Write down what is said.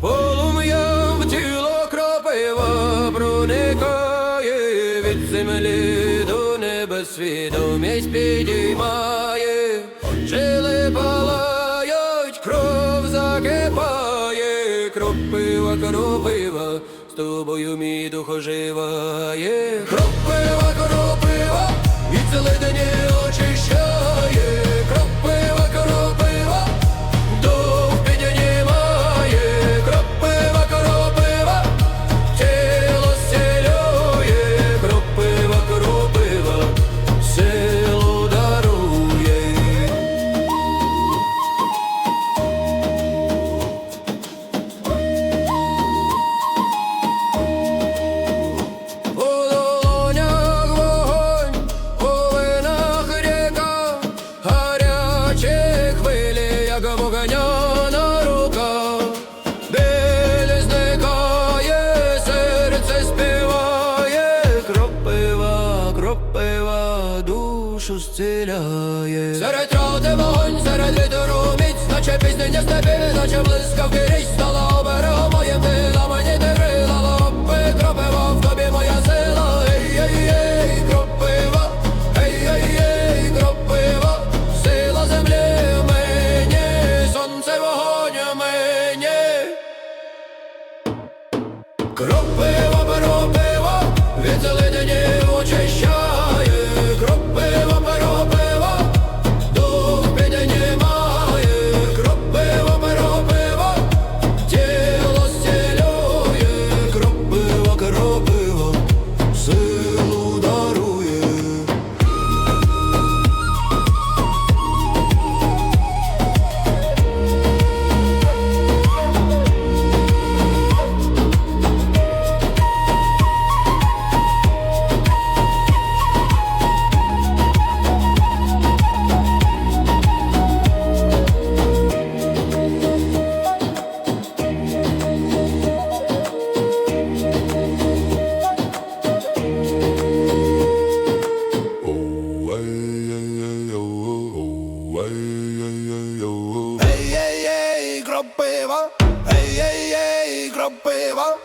Полум'я в тіло кропива проникає від землі до небес свідомість підіймає. коропива, з тобою мій духожива є. Кропива, коропива, і це ледені. душу зціляє. Серед роти вогонь, серед Кропива, оборот. кропива, ей, ей, ей, кропива.